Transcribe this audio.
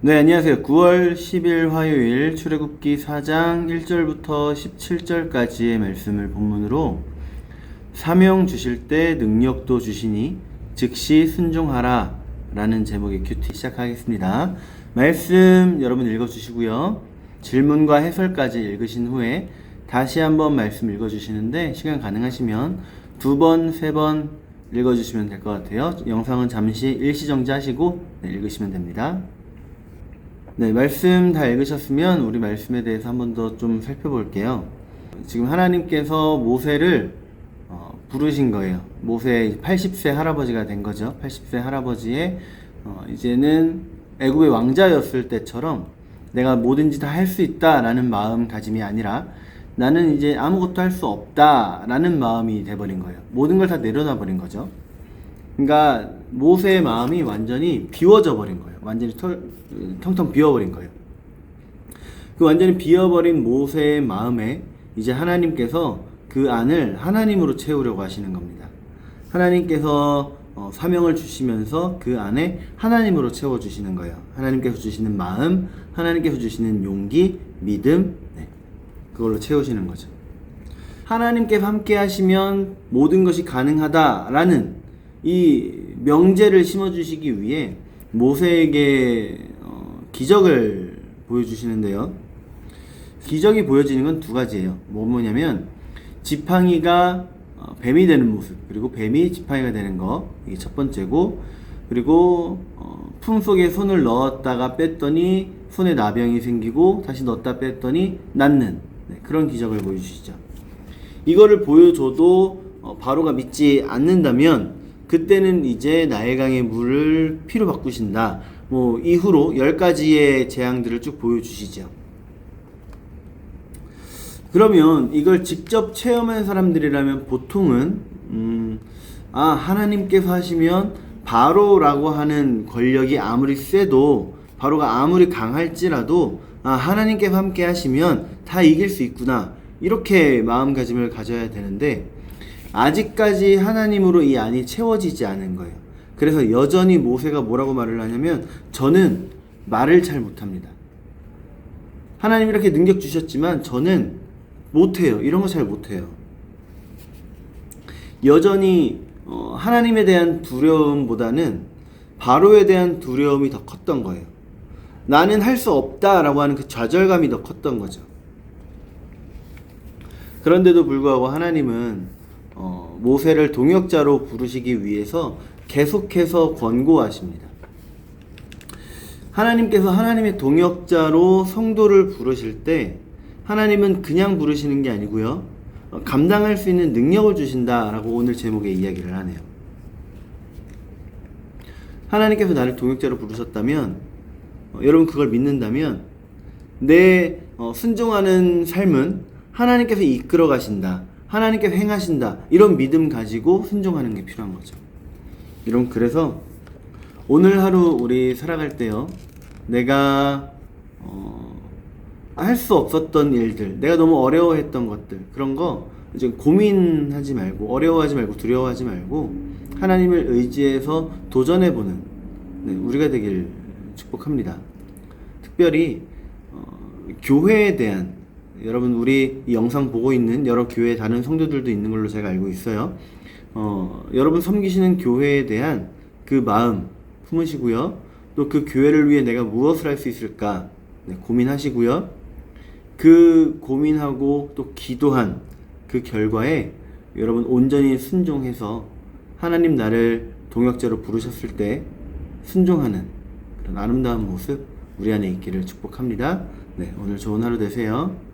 네, 안녕하세요. 9월 10일 화요일 출애굽기 4장 1절부터 17절까지의 말씀을 본문으로 사명 주실 때 능력도 주시니 즉시 순종하라 라는 제목의 큐티 시작하겠습니다. 말씀 여러분 읽어주시고요. 질문과 해설까지 읽으신 후에 다시 한번 말씀 읽어주시는데 시간 가능하시면 두 번, 세 번 읽어주시면 될 것 같아요. 영상은 잠시 일시정지 하시고 네, 읽으시면 됩니다. 네, 말씀 다 읽으셨으면 우리 말씀에 대해서 한 번 더 좀 살펴볼게요. 지금 하나님께서 모세를 어, 부르신 거예요. 모세 80세 할아버지가 된 거죠. 80세 할아버지의 어, 이제는 애굽의 왕자였을 때처럼 내가 뭐든지 다 할 수 있다라는 마음가짐이 아니라 나는 이제 아무것도 할 수 없다라는 마음이 돼버린 거예요. 모든 걸 다 내려놔 버린 거죠. 그러니까 모세의 마음이 완전히 비워져 버린 거예요. 완전히 털, 텅텅 비워버린 거예요. 그 완전히 비워버린 모세의 마음에 이제 하나님께서 그 안을 하나님으로 채우려고 하시는 겁니다. 하나님께서 어, 사명을 주시면서 그 안에 하나님으로 채워주시는 거예요. 하나님께서 주시는 마음, 하나님께서 주시는 용기, 믿음, 네. 그걸로 채우시는 거죠. 하나님께서 함께 하시면 모든 것이 가능하다라는 이 명제를 심어주시기 위해 모세에게 어, 기적을 보여주시는데요. 기적이 보여지는 건 두 가지예요. 뭐 뭐냐면 지팡이가 어, 뱀이 되는 모습 그리고 뱀이 지팡이가 되는 거 이게 첫 번째고 그리고 어, 품 속에 손을 넣었다가 뺐더니 손에 나병이 생기고 다시 넣었다 뺐더니 낫는 네, 그런 기적을 보여주시죠. 이거를 보여줘도 어, 바로가 믿지 않는다면 그때는 이제 나일강의 물을 피로 바꾸신다. 뭐 이후로 열 가지의 재앙들을 쭉 보여주시죠. 그러면 이걸 직접 체험한 사람들이라면 보통은 음, 아 하나님께서 하시면 바로라고 하는 권력이 아무리 세도 바로가 아무리 강할지라도 아 하나님께서 함께 하시면 다 이길 수 있구나 이렇게 마음가짐을 가져야 되는데 아직까지 하나님으로 이 안이 채워지지 않은 거예요. 그래서 여전히 모세가 뭐라고 말을 하냐면 저는 말을 잘 못합니다. 하나님 이렇게 능력 주셨지만 저는 못해요. 이런 거 잘 못해요. 여전히 어, 하나님에 대한 두려움보다는 바로에 대한 두려움이 더 컸던 거예요. 나는 할 수 없다라고 하는 그 좌절감이 더 컸던 거죠. 그런데도 불구하고 하나님은 어, 모세를 동역자로 부르시기 위해서 계속해서 권고하십니다. 하나님께서 하나님의 동역자로 성도를 부르실 때 하나님은 그냥 부르시는 게 아니고요. 어, 감당할 수 있는 능력을 주신다라고 오늘 제목의 이야기를 하네요. 하나님께서 나를 동역자로 부르셨다면 어, 여러분 그걸 믿는다면 내 어, 순종하는 삶은 하나님께서 이끌어 가신다. 하나님께서 행하신다. 이런 믿음 가지고 순종하는 게 필요한 거죠. 여러분 그래서 오늘 하루 우리 살아갈 때요. 내가 어, 할 수 없었던 일들, 내가 너무 어려워했던 것들 그런 거 이제 고민하지 말고 어려워하지 말고 두려워하지 말고 하나님을 의지해서 도전해 보는 네, 우리가 되길 축복합니다. 특별히 어, 교회에 대한 여러분 우리 이 영상 보고 있는 여러 교회 다른 성도들도 있는 걸로 제가 알고 있어요. 어, 여러분 섬기시는 교회에 대한 그 마음 품으시고요. 또 그 교회를 위해 내가 무엇을 할 수 있을까 네, 고민하시고요. 그 고민하고 또 기도한 그 결과에 여러분 온전히 순종해서 하나님 나를 동역자로 부르셨을 때 순종하는 그런 아름다운 모습 우리 안에 있기를 축복합니다. 네, 오늘 좋은 하루 되세요.